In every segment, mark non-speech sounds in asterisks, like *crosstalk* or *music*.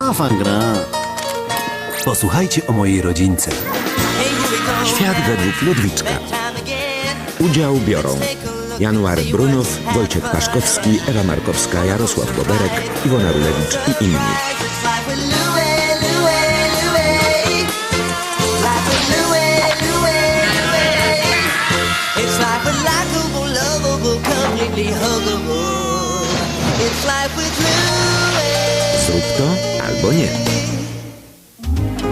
Afa. Posłuchajcie o mojej rodzince. Świat według Ludwiczka. Udział biorą January Brunow, Wojciech Paszkowski, Ewa Markowska, Jarosław Boberek, Iwona Rulewicz i inni.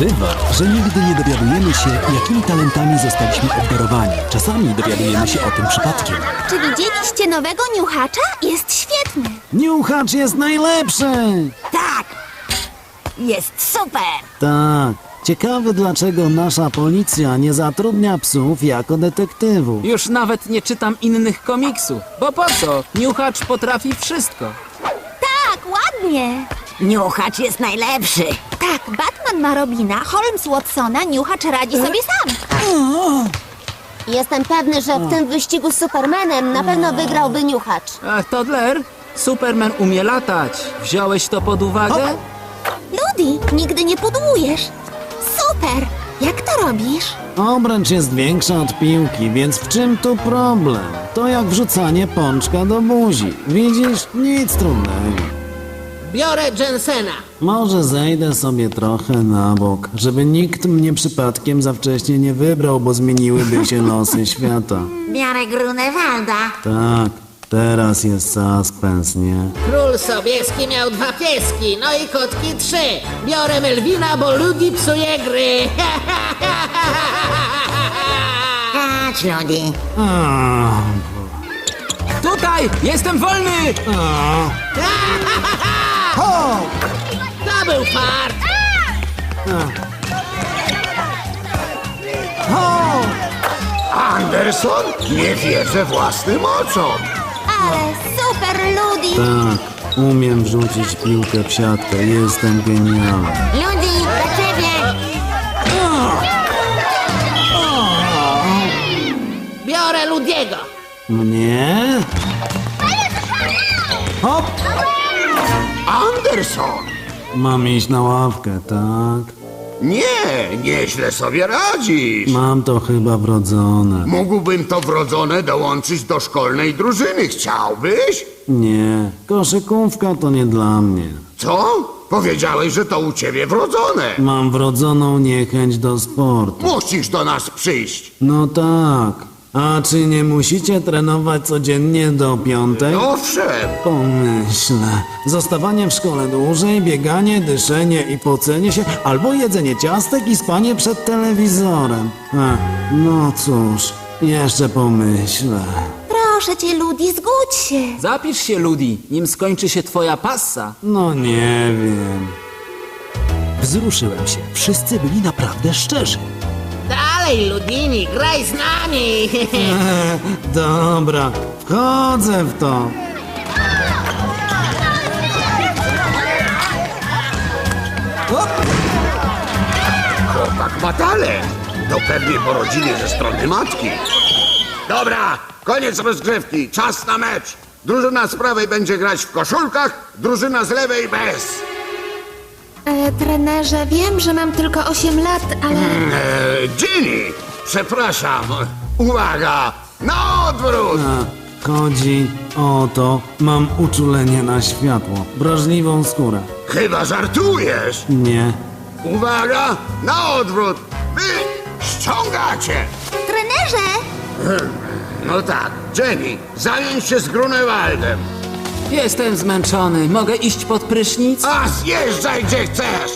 Bywa, że nigdy nie dowiadujemy się, jakimi talentami zostaliśmy obdarowani. Czasami dowiadujemy się o tym przypadkiem. Czy widzieliście nowego niuchacza? Jest świetny. Niuchacz jest najlepszy! Tak. Jest super. Tak. Ciekawe dlaczego nasza policja nie zatrudnia psów jako detektywów. Już nawet nie czytam innych komiksów. Bo po co? Niuchacz potrafi wszystko. Tak, ładnie. Niuchacz jest najlepszy. Tak, Batman ma Robina, Holmes Watsona, niuchacz radzi sobie sam. Jestem pewny, że w tym wyścigu z Supermanem na pewno wygrałby niuchacz. A Toddler, Superman umie latać. Wziąłeś to pod uwagę? Ludi, nigdy nie pudłujesz. Super. Jak to robisz? Obręcz jest większa od piłki, więc w czym tu problem? To jak wrzucanie pączka do buzi. Widzisz? Nic trudnego. Biorę Jensena. Może zejdę sobie trochę na bok, żeby nikt mnie przypadkiem za wcześnie nie wybrał, bo zmieniłyby się *laughs* losy świata. Biorę Grunewalda. Tak, teraz jest suspens, nie? Król Sobieski miał dwa pieski, no i kotki trzy. Biorę Melwina, bo Ludi psuje gry. *laughs* Chodź, Ludi. A, Tutaj! Jestem wolny! *laughs* To był fart. Anderson? Nie wierzę własnym oczom. Ale super, Ludi. tak, umiem wrzucić piłkę w siatkę, jestem genialny. Ludi, do ciebie. Biorę Ludiego. Mnie? Hop! Anderson! Mam iść na ławkę, tak? Nie, nieźle sobie radzisz. Mam to chyba wrodzone. Mógłbym to wrodzone dołączyć do szkolnej drużyny. Chciałbyś? Nie, koszykówka to nie dla mnie. Co? Powiedziałeś, że to u ciebie wrodzone. Mam wrodzoną niechęć do sportu. Musisz do nas przyjść. No tak. A czy nie musicie trenować codziennie do piątek? Owszem, Pomyślę. Zostawanie w szkole dłużej, bieganie, dyszenie i pocenie się, albo jedzenie ciastek i spanie przed telewizorem. Ech, no cóż, jeszcze pomyślę. Proszę cię, Ludi, zgódź się. Zapisz się, Ludi, nim skończy się twoja passa. No nie wiem. Wzruszyłem się. Wszyscy byli naprawdę szczerzy. Dalej, Ludini, graj z nami. *laughs* Dobra, wchodzę w to. chłopak ma talent. To pewnie po rodzinie ze strony matki. Dobra, koniec rozgrzewki, czas na mecz. Drużyna z prawej będzie grać w koszulkach, drużyna z lewej bez. E, trenerze, wiem, że mam tylko 8 lat, ale... Eee, Ginny, przepraszam. Uwaga, na odwrót. A, chodzi o to, mam uczulenie na światło, wrażliwą skórę. Chyba żartujesz. Nie, Uwaga, na odwrót. Wy ściągacie. Trenerze! No tak, Jenny, zamień się z Grunewaldem. Jestem zmęczony. Mogę iść pod prysznic? A zjeżdżaj gdzie chcesz.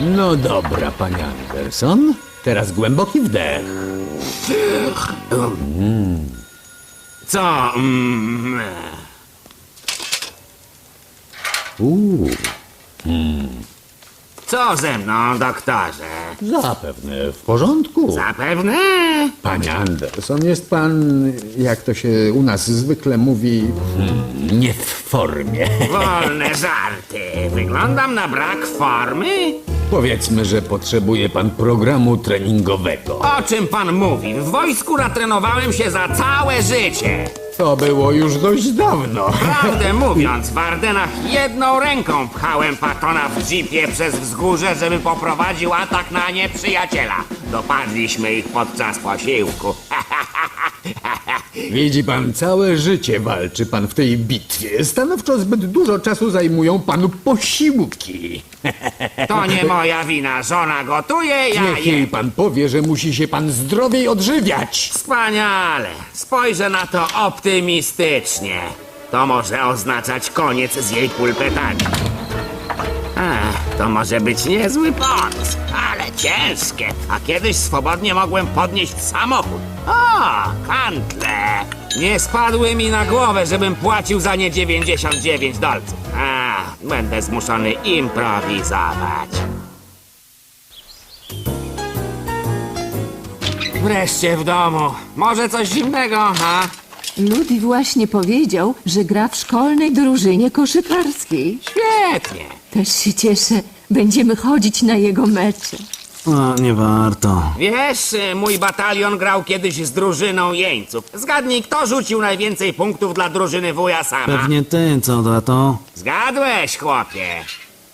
No dobra, panie Anderson. Teraz głęboki wdech. Co? Mm, Uuu, co ze mną, doktorze? zapewne w porządku. Zapewne? Panie Anderson, jest pan, jak to się u nas zwykle mówi, hmm, nie w formie. *laughs* Wolne żarty. Wyglądam na brak formy? Powiedzmy, że potrzebuje pan programu treningowego. O czym pan mówi? W wojsku natrenowałem się za całe życie. To było już dość dawno. Prawdę *laughs* mówiąc, w Ardenach jedną ręką pchałem Patona w jeepie przez wzgórze, żeby poprowadził atak na nieprzyjaciela. Dopadliśmy ich podczas posiłku. *laughs* Widzi pan, całe życie walczy pan w tej bitwie. Stanowczo zbyt dużo czasu zajmują panu posiłki. *laughs* To nie moja wina, żona gotuje, ja Niech jej jem. pan powie, że musi się pan zdrowiej odżywiać. Wspaniale. Spojrzę na to optymistycznie. To może oznaczać koniec z jej pulpetami. Ach, to może być niezły pomysł, ale ciężkie. A kiedyś swobodnie mogłem podnieść samochód. O, kantle. Nie spadły mi na głowę, żebym płacił za nie 99 dolców. A, będę zmuszony improwizować. Wreszcie w domu. Może coś zimnego, ha? Ludi właśnie powiedział, że gra w szkolnej drużynie koszykarskiej. Świetnie. Też się cieszę. Będziemy chodzić na jego mecze. A, nie warto. Wiesz, y, mój batalion grał kiedyś z drużyną jeńców. Zgadnij, kto rzucił najwięcej punktów dla drużyny wuja sama. Pewnie ty, co tato? Zgadłeś, chłopie.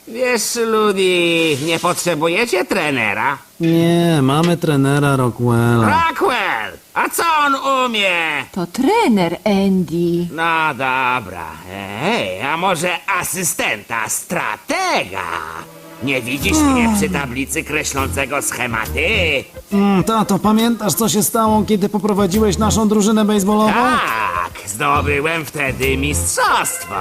Wiesz, Ludi, nie potrzebujecie trenera? Nie, mamy trenera Rockwella. Rockwell! A co on umie? To trener Andy. No dobra. Ej, a może asystenta, stratega? Nie widzisz mnie przy tablicy kreślącego schematy? Mm, tato, pamiętasz, co się stało, kiedy poprowadziłeś naszą drużynę baseballową? Tak, zdobyłem wtedy mistrzostwo.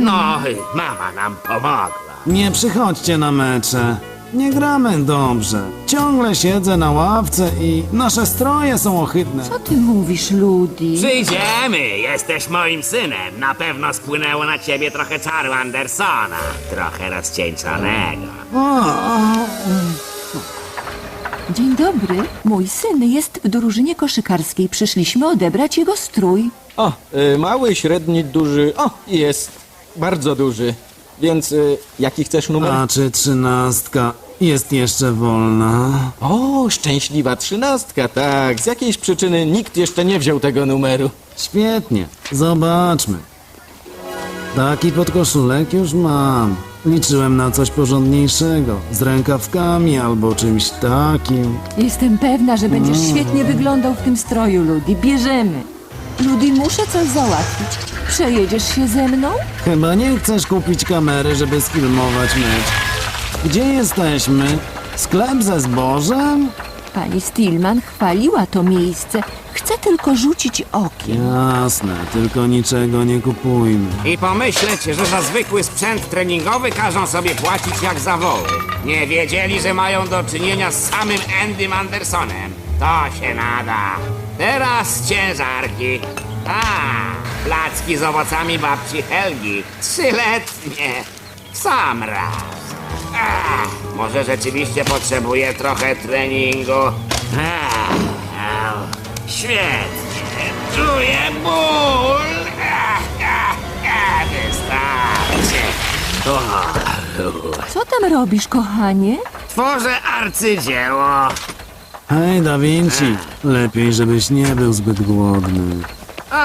No, mama nam pomogła. Nie przychodźcie na mecze. Nie gramy dobrze. Ciągle siedzę na ławce i nasze stroje są ohydne. Co ty mówisz, Ludi? Przyjdziemy, jesteś moim synem. Na pewno spłynęło na ciebie trochę czaru Andersona. Trochę rozcieńczonego. O, o, Dzień dobry. Mój syn jest w drużynie koszykarskiej. Przyszliśmy odebrać jego strój. O, y, mały, średni, duży. O, jest bardzo duży. Więc y, jaki chcesz numer? a czy trzynastka jest jeszcze wolna? O, szczęśliwa trzynastka, tak. Z jakiejś przyczyny nikt jeszcze nie wziął tego numeru. Świetnie, zobaczmy. Taki podkoszulek już mam. Liczyłem na coś porządniejszego, z rękawkami albo czymś takim. Jestem pewna, że będziesz świetnie wyglądał w tym stroju, Ludi. Bierzemy. Ludi, muszę coś załatwić. Przejedziesz się ze mną? Chyba nie chcesz kupić kamery, żeby sfilmować mecz. Gdzie jesteśmy? Sklep ze zbożem? Pani Stillman chwaliła to miejsce. Chcę tylko rzucić okiem. Jasne, tylko niczego nie kupujmy. I pomyśleć, że za zwykły sprzęt treningowy każą sobie płacić jak za woły. Nie wiedzieli, że mają do czynienia z samym Andym Andersonem. To się nada. Teraz ciężarki. A, placki z owocami babci Helgi. Trzyletnie. W sam raz. A, może rzeczywiście potrzebuję trochę treningu. A, au. świetnie. Czuję ból. Wystarczy. Co tam robisz, kochanie? Tworzę arcydzieło. Hej, Da Vinci, lepiej, żebyś nie był zbyt głodny.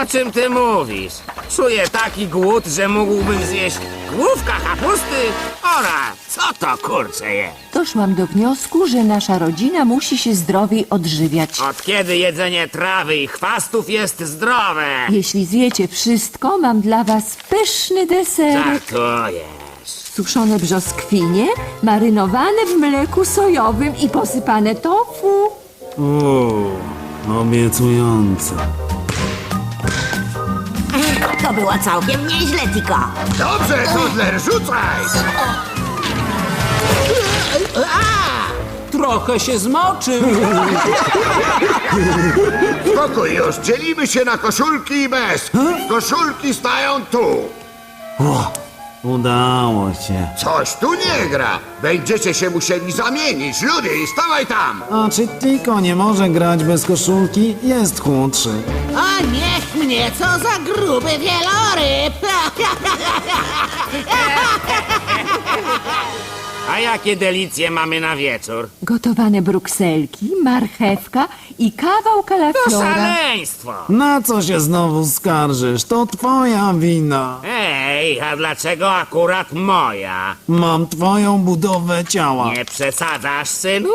O czym ty mówisz? Czuję taki głód, że mógłbym zjeść główka kapusty. Ora, co to kurcze jest? Doszłam do wniosku, że nasza rodzina musi się zdrowiej odżywiać. Od kiedy jedzenie trawy i chwastów jest zdrowe? Jeśli zjecie wszystko, mam dla was pyszny deser. Żartujesz. Suszone brzoskwinie, marynowane w mleku sojowym i posypane tofu. Uuu, obiecujące. To było całkiem nieźle, Tiko. Dobrze, Tudler, rzucaj! Trochę się zmoczył. Spokój już, dzielimy się na koszulki i bez. Koszulki stają tu. Udało się. Coś tu nie gra. Będziecie się musieli zamienić. Ludy, stawaj tam. A czy Tiko nie może grać bez koszulki? Jest chudszy. A niech mnie, co za gruby wieloryb! *laughs* A jakie delicje mamy na wieczór? Gotowane brukselki, marchewka i kawał To kalafiora. szaleństwo! Na co się znowu skarżysz? To twoja wina. Ej, a dlaczego akurat moja? Mam twoją budowę ciała. Nie przesadzasz, synu?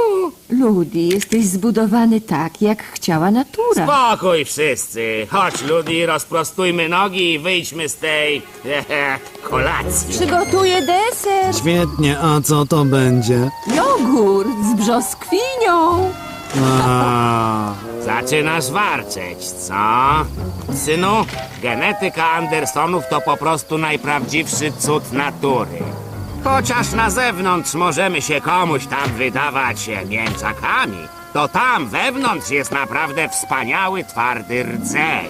Ludi, jesteś zbudowany tak, jak chciała natura. Spokój wszyscy. Chodź, Ludi, rozprostujmy nogi i wyjdźmy z tej *laughs* kolacji. Przygotuję deser. Świetnie, a co to będzie? Jogurt z brzoskwinią. A, Zaczynasz warczeć, co? Synu, genetyka Andersonów to po prostu najprawdziwszy cud natury. Chociaż na zewnątrz możemy się komuś tam wydawać mięczakami, to tam wewnątrz jest naprawdę wspaniały, twardy rdzeń.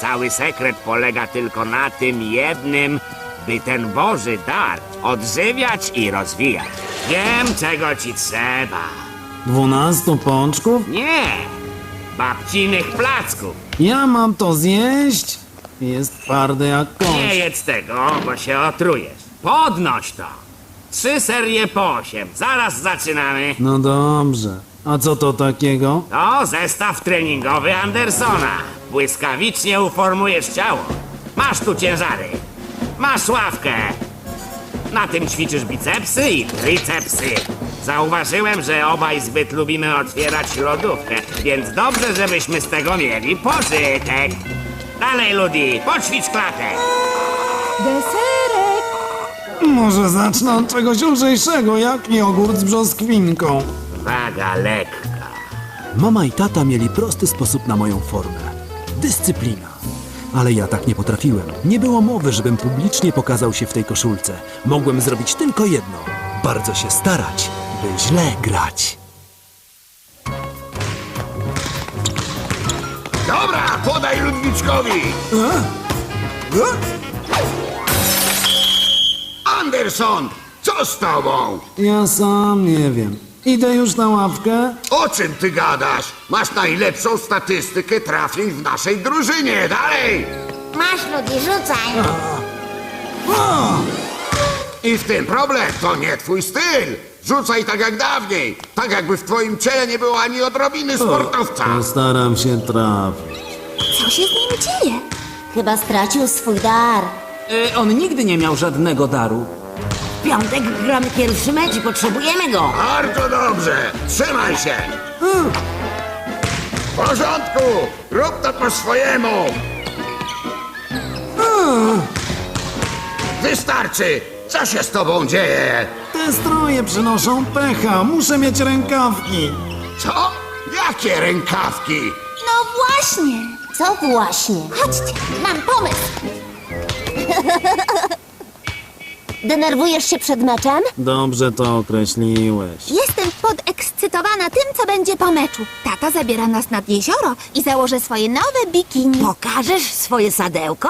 Cały sekret polega tylko na tym jednym, by ten Boży dar odżywiać i rozwijać. Wiem, czego ci trzeba. dwunastu pączków? Nie! Babcinych placków. Ja mam to zjeść? Jest twardy jak Nie kość. jedz tego, bo się otrujesz. Podnoś to. Trzy serie po osiem. Zaraz zaczynamy. No dobrze. A co to takiego? To zestaw treningowy Andersona. Błyskawicznie uformujesz ciało. Masz tu ciężary. Masz ławkę. Na tym ćwiczysz bicepsy i tricepsy. Zauważyłem, że obaj zbyt lubimy otwierać lodówkę, więc dobrze, żebyśmy z tego mieli pożytek. Dalej, Ludi, poćwicz klatę. Deserek. Może zacznę od czegoś lżejszego, jak jogurt z brzoskwinką. Waga lekka. Mama i tata mieli prosty sposób na moją formę. Dyscyplina. Ale ja tak nie potrafiłem. Nie było mowy, żebym publicznie pokazał się w tej koszulce. Mogłem zrobić tylko jedno. Bardzo się starać, by źle grać. Dobra, podaj Ludwiczkowi! Anderson, co z tobą? Ja sam nie wiem. Idę już na ławkę? O czym ty gadasz? Masz najlepszą statystykę trafień w naszej drużynie. Dalej! Masz, Ludi, rzucaj. I w tym problem, to nie twój styl. Rzucaj tak jak dawniej. Tak jakby w twoim ciele nie było ani odrobiny sportowca. Postaram się trafić. Co się z nim dzieje? Chyba stracił swój dar. E, on nigdy nie miał żadnego daru. W piątek gramy pierwszy mecz i potrzebujemy go. Bardzo dobrze. Trzymaj się. W porządku. Rób to po swojemu. Wystarczy. Co się z tobą dzieje? Te stroje przynoszą pecha. Muszę mieć rękawki. Co? Jakie rękawki? No właśnie. Co właśnie? Chodźcie, mam pomysł. *laughs* Denerwujesz się przed meczem? Dobrze to określiłeś. Jestem podekscytowana tym, co będzie po meczu. Tata zabiera nas nad jezioro i założę swoje nowe bikini. Pokażesz swoje sadełko?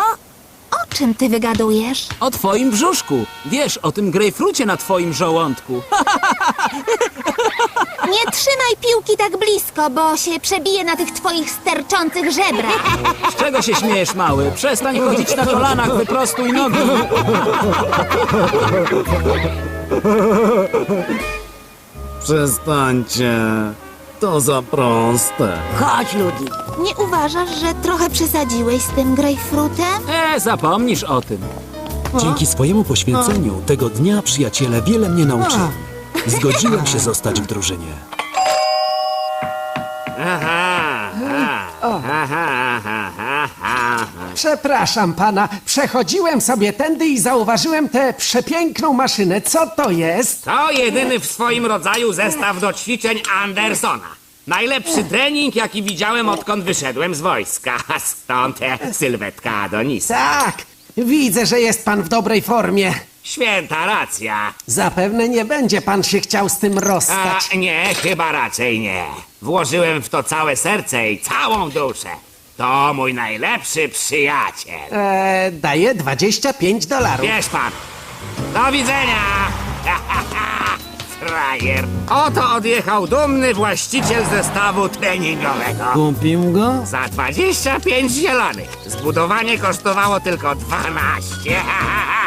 O czym ty wygadujesz? O twoim brzuszku. Wiesz, o tym grejpfrucie na twoim żołądku. *laughs* Nie trzymaj piłki tak blisko, bo się przebije na tych twoich sterczących żebrach. Z czego się śmiejesz, mały? Przestań chodzić na kolanach, wyprostuj nogi. Przestańcie. To za proste. Chodź, Ludi. Nie uważasz, że trochę przesadziłeś z tym grejpfrutem? E, zapomnisz o tym. Dzięki swojemu poświęceniu tego dnia przyjaciele wiele mnie nauczyli. Zgodziłem *laughs* się zostać w drużynie. Aha, aha, aha, aha, aha. Przepraszam pana, przechodziłem sobie tędy i zauważyłem tę przepiękną maszynę. Co to jest? To jedyny w swoim rodzaju zestaw do ćwiczeń Andersona. Najlepszy trening, jaki widziałem, odkąd wyszedłem z wojska. *laughs* Stąd e, sylwetka Adonisa. Tak, widzę, że jest pan w dobrej formie. Święta racja. Zapewne nie będzie pan się chciał z tym rozstać. A nie, chyba raczej nie. Włożyłem w to całe serce i całą duszę. To mój najlepszy przyjaciel. E, daję 25 dolarów. Wiesz pan. Do widzenia. *laughs* Frajer. Oto odjechał dumny właściciel zestawu treningowego. Kupił go? Za 25 zielonych. Zbudowanie kosztowało tylko 12. *laughs*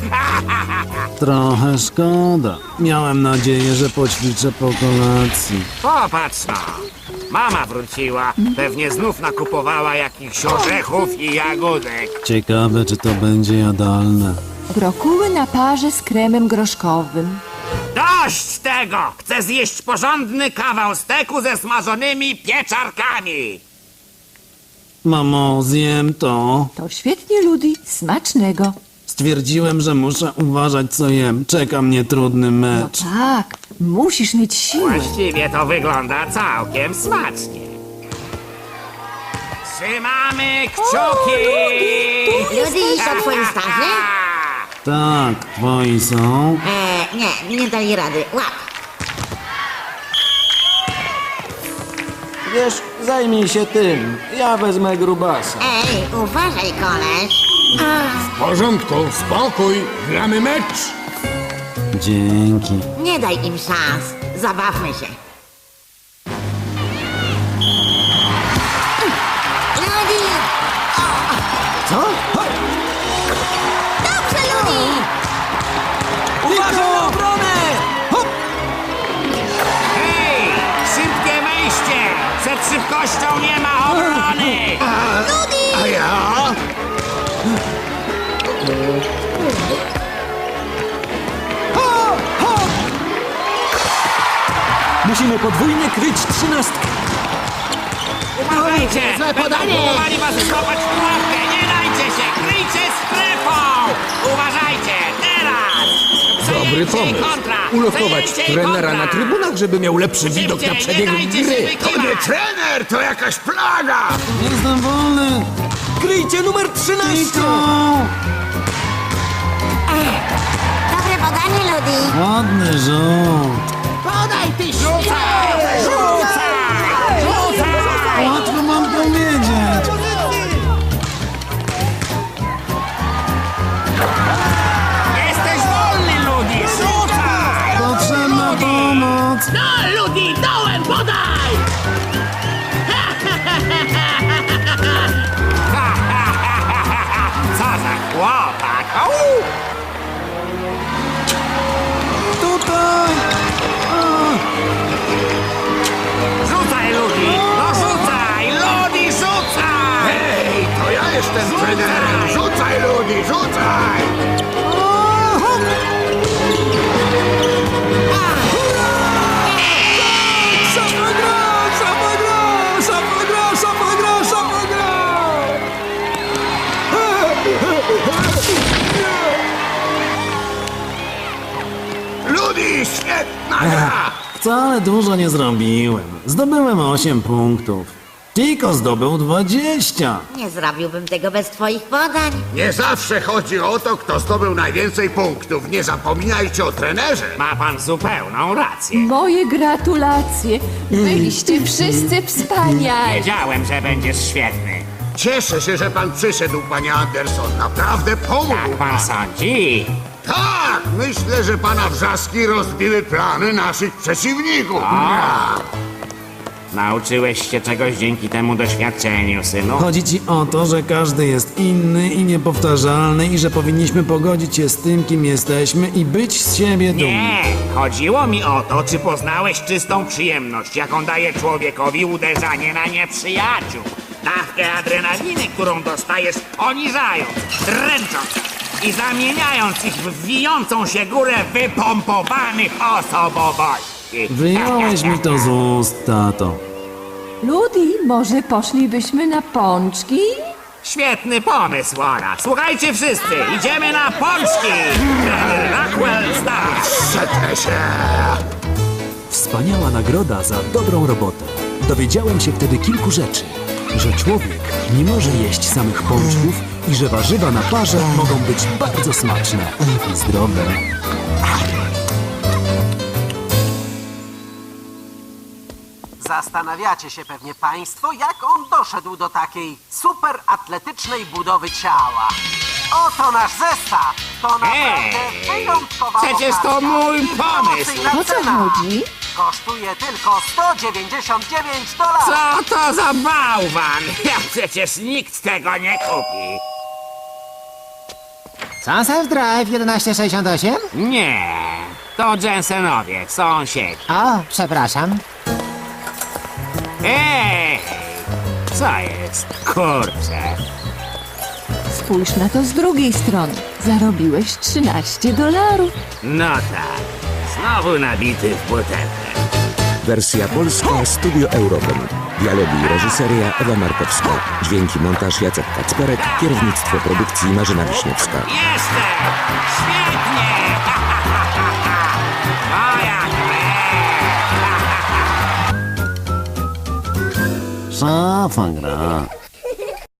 *laughs* Trochę szkoda. Miałem nadzieję, że poćwiczę po kolacji. Popatrz no. Mama wróciła. Pewnie znów nakupowała jakichś orzechów i jagódek. Ciekawe, czy to będzie jadalne. Brokuły na parze z kremem groszkowym. Dość tego! Chcę zjeść porządny kawał steku ze smażonymi pieczarkami. Mamo, zjem to. To świetnie, Ludi. Smacznego. Stwierdziłem, że muszę uważać, co jem. Czeka mnie trudny No mecz. tak, musisz mieć siłę. Właściwie to wygląda całkiem smacznie. Trzymamy kciuki! Ludi, to twoi starzy? Tak, twoi są. E, nie, nie dali rady. Łap. Wiesz, zajmij się tym. Ja wezmę grubasa. Ej, uważaj, koleś. W porządku, spokój, gramy mecz. Dzięki. Nie daj im szans. Zabawmy się. Ludi! Co? Dobrze, Ludi! Uważaj na obronę! Hej! Szybkie wejście! Przed szybkością nie ma obrony! A ja? Musimy podwójnie kryć trzynastkę. Uważajcie! Złe podanie. próbowali was złapać w pułapkę! Nie dajcie się! Kryjcie strefą! Uważajcie! Teraz! Dobry i pomysł. kontra! Ulokować i trenera kontra! na trybunach, żeby miał lepszy widok na Szybciej, przebieg nie dajcie gry. się To nie wykiwać! trener, to jakaś plaga! Jestem wolny. Kryjcie numer 13! Niko! Dobre podanie, Ludi. Ładny rzut. Podaj, ty Rzucaj! Rzucaj! Tutaj. Rzucaj, Ludi! No rzucaj! Ludi, rzucaj! Hej, to ja jestem trenerem! Rzucaj, ludzi, rzucaj! Gra! *laughs* Wcale dużo nie zrobiłem. Zdobyłem 8 punktów. Tiko zdobył 20. Nie zrobiłbym tego bez twoich podań. Nie zawsze chodzi o to, kto zdobył najwięcej punktów. Nie zapominajcie o trenerze. Ma pan zupełną rację. Moje gratulacje. Byliście wszyscy wspaniali. Wiedziałem, że będziesz świetny. Cieszę się, że pan przyszedł, panie Anderson. Naprawdę pomógł Tak pan sądzi? Tak, myślę, że pana wrzaski rozbiły plany naszych przeciwników. Nauczyłeś się czegoś dzięki temu doświadczeniu, synu? Chodzi ci o to, że każdy jest inny i niepowtarzalny i że powinniśmy pogodzić się z tym, kim jesteśmy i być z siebie dumni. Nie, chodziło mi o to, czy poznałeś czystą przyjemność, jaką daje człowiekowi uderzanie na nieprzyjaciół. Dawkę adrenaliny, którą dostajesz poniżając, dręcząc i zamieniając ich w wijącą się górę wypompowanych osobowości. Wyjąłeś mi to z ust, tato. Ludi, może poszlibyśmy na pączki? Świetny pomysł, Ora. Słuchajcie wszyscy, idziemy na pączki! Trener Rockwell. Przetrę się. Wspaniała nagroda za dobrą robotę. Dowiedziałem się wtedy kilku rzeczy. Że człowiek nie może jeść samych pączków i że warzywa na parze mogą być bardzo smaczne i zdrowe. Zastanawiacie się pewnie Państwo, jak on doszedł do takiej super atletycznej budowy ciała. Oto nasz zestaw! To naprawdę Ej, wyjątkowa przecież to okazja mój i pomysł. promocyjna O co cena. chodzi? Kosztuje tylko 199 dolarów! Co to za bałwan? Ja przecież nikt tego nie kupi. Sunset Drive 1168? Nie, to Jensenowiec, sąsiedzi. O, przepraszam. Ej, co jest? Kurczę. Spójrz na to z drugiej strony. Zarobiłeś 13 dolarów. No tak, znowu nabity w butelkę. Wersja polska Studio Eurofon. Dialogi i reżyseria Ewa Markowska. Dźwięki montaż Jacek Kacperek. Kierownictwo produkcji Marzena Wiśniewska. Jestem! Świetnie! *laughs* Moja *laughs* Szafa gra.